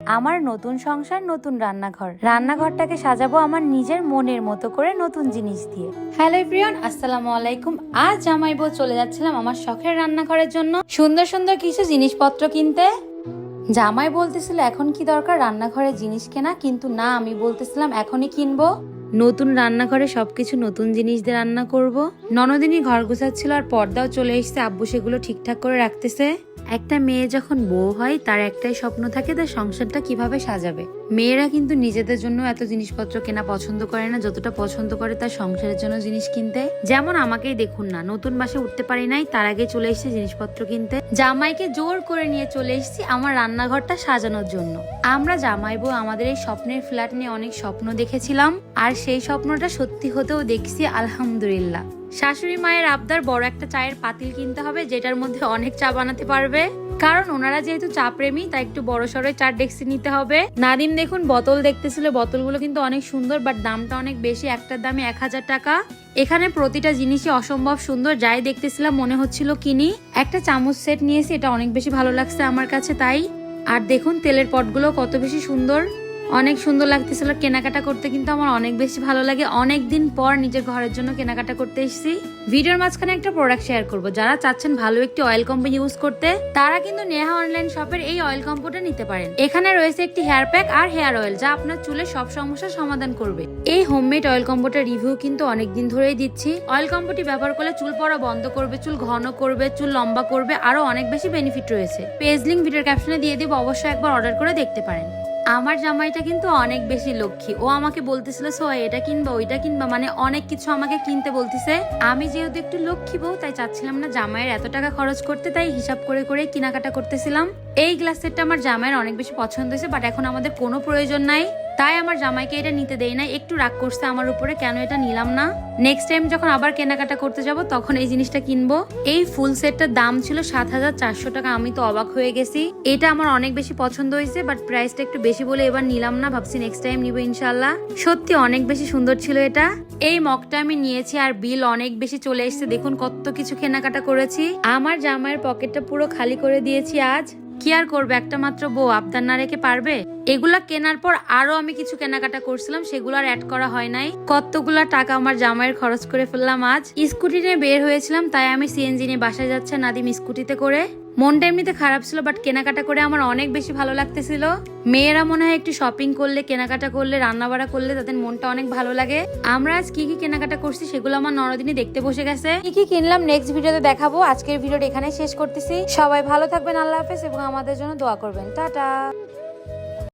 আমার নতুন সংসার, নতুন রান্নাঘর। রান্নাঘরটাকে সাজাবো আমার নিজের মনের মতো করে নতুন জিনিস দিয়ে। হ্যালো এভরিওয়ান, আসসালামু আলাইকুম। আজ জামাই বউ চলে যাচ্ছিলাম আমার শখের রান্নাঘরের জন্য। সুন্দর সুন্দর কিছু জিনিসপত্র কিনতে। জামাই বলতেছিল, এখন কি দরকার? রান্নাঘরে জিনিস কেনা। কিন্তু না, আমি বলতেছিলাম, এখনই কিনবো। নতুন রান্নাঘরে সবকিছু নতুন জিনিস দিয়ে রান্না করব। ননদিনী ঘর গুছাচ্ছিল আর পর্দাও চলে এসেছে। আব্বু সেগুলো ঠিকঠাক করে রাখতেছে। একটা মেয়ে যখন বউ হয় তার একটাই স্বপ্ন থাকে তার সংসারটা কীভাবে সাজাবে। মেয়েরা কিন্তু নিজেদের জন্য এত জিনিসপত্র কেনা পছন্দ করে না, যতটা পছন্দ করে তার সংসারের জন্য জিনিস কিনতে। যেমন আমাকেই দেখুন না, নতুন বাসে উঠতে পারি নাই, তার আগে চলে এসেছে জিনিসপত্র কিনতে। জামাইকে জোর করে নিয়ে চলে এসেছি আমার রান্নাঘরটা সাজানোর জন্য। আমরা জামাই বউ আমাদের এই স্বপ্নের ফ্ল্যাট নিয়ে অনেক স্বপ্ন দেখেছিলাম, আর সেই স্বপ্নটা সত্যি হতেও দেখছি, আলহামদুলিল্লাহ। শাশুড়ি মায়ের আবদার বড় একটা চায়ের পাতিল কিনতে হবে, যেটার মধ্যে অনেক চা বানাতে পারবে। কারণ ওনারা যেহেতু চা প্রেমী, তাই একটু বড় সড়ো চার ডেক্সি নিতে হবে। নাদিম দেখুন, বোতল দেখতেছিল, বোতলগুলো কিন্তু অনেক সুন্দর বাট দামটা অনেক বেশি। একটার দামে এক হাজার টাকা। এখানে প্রতিটা জিনিসই অসম্ভব সুন্দর। যাই দেখতেছিলাম, মনে হচ্ছিল কিনি। একটা চামচ সেট নিয়েছি, এটা অনেক বেশি ভালো লাগছে আমার কাছে, তাই। আর দেখুন, তেলের পটগুলো কত বেশি সুন্দর। অনেক সুন্দর লাগতেছিল কেনাকাটা করতে, কিন্তু আমার অনেক বেশি ভালো লাগে। অনেক দিন পর নিজের ঘরের জন্য কেনাকাটা করতে এসেছি। ভিডিওর মাঝখানে একটা প্রোডাক্ট শেয়ার করব। যারা চাচ্ছেন ভালো একটি অয়েল কোম্পানি ইউজ করতে, তারা কিন্তু নেহা অনলাইন শপের এই অয়েল কম্পোটা নিতে পারেন। এখানে রয়েছে একটি হেয়ার প্যাক আর হেয়ার অয়েল যা আপনার চুলের সব সমস্যার সমাধান করবে। এই হোমমেড অয়েল কম্পোটার রিভিউ কিন্তু অনেক দিন ধরেই দিচ্ছি। অয়েল কম্পোটি ব্যবহার করলে চুল পড়া বন্ধ করবে, চুল ঘন করবে, চুল লম্বা করবে, আরও অনেক বেশি বেনিফিট রয়েছে। পেজ লিঙ্ক ভিডিওর ক্যাপশনে দিয়ে দিব, অবশ্যই একবার অর্ডার করে দেখতে পারেন। আমার জামাইটা কিন্তু অনেক বেশি লক্ষ্মী। ও আমাকে বলতেছিল, সো, এটা কিনবা, ওইটা কিনবা। মানে অনেক কিছু আমাকে কিনতে বলতেছে। আমি যেহেতু একটু লক্ষ্মী বউ, তাই চাচ্ছিলাম না জামাইয়ের এত টাকা খরচ করতে, তাই হিসাব করে করে কেনাকাটা করতেছিলাম। এই গ্লাস সেটটা আমার জামাইয়ের অনেক বেশি পছন্দ হয়েছে বাট এখন আমাদের কোনো প্রয়োজন নাই। তাই আমার জামাইকে এটা নিতে দেই না একটু রাগ করছে আমার উপরে, কেন এটা নিলাম না? নেক্সট টাইম যখন আবার কেনাকাটা করতে যাব, তখন এই জিনিসটা কিনবো। এই ফুল সেটটার দাম ছিল সাত হাজার চারশো টাকা, আমি তো অবাক হয়ে গেছি। এটা আমার অনেক বেশি পছন্দ হয়েছে বাট প্রাইসটা একটু বেশি বলে এবার নিলাম না, ভাবছি নেক্সট টাইম নিবো ইনশাল্লাহ সত্যি অনেক বেশি সুন্দর ছিল এটা। এই মগটা আমি নিয়েছি আর বিল অনেক বেশি চলে এসেছে, দেখুন কত কিছু কেনাকাটা করেছি। আমার জামাইয়ের পকেটটা পুরো খালি করে দিয়েছি আজ। কি আর করবে? একটা মাত্র বউ আবদার না রেখে পারবে? এগুলা কেনার পর আরও আমি কিছু কেনাকাটা করছিলাম, সেগুলো আর অ্যাড করা হয় নাই। কতগুলা টাকা আমার জামাইয়ের খরচ করে ফেললাম আজ। স্কুটি নিয়ে বের হয়েছিলাম, তাই আমি সিএনজি নিয়ে বাসায় যাচ্ছে নাদিম স্কুটিতে করে। মনটা এমনিতে খারাপ ছিল বাট কেনাকাটা করে আমার অনেক বেশি ভালো লাগতেছিল। মেয়েরা মনে হয় একটু শপিং করলে, কেনাকাটা করলে, রান্নাবাড়া করলে তাদের মনটা অনেক ভালো লাগে। আমরা আজ কি কি কেনাকাটা করছি সেগুলো আমার নরদিনী দেখতে বসে গেছে। কি কি কিনলাম নেক্সট ভিডিওতে দেখাবো। আজকের ভিডিওটা এখানে শেষ করতেছি। সবাই ভালো থাকবেন, আল্লাহ হাফেজ, এবং আমাদের জন্য দোয়া করবেন। টাটা।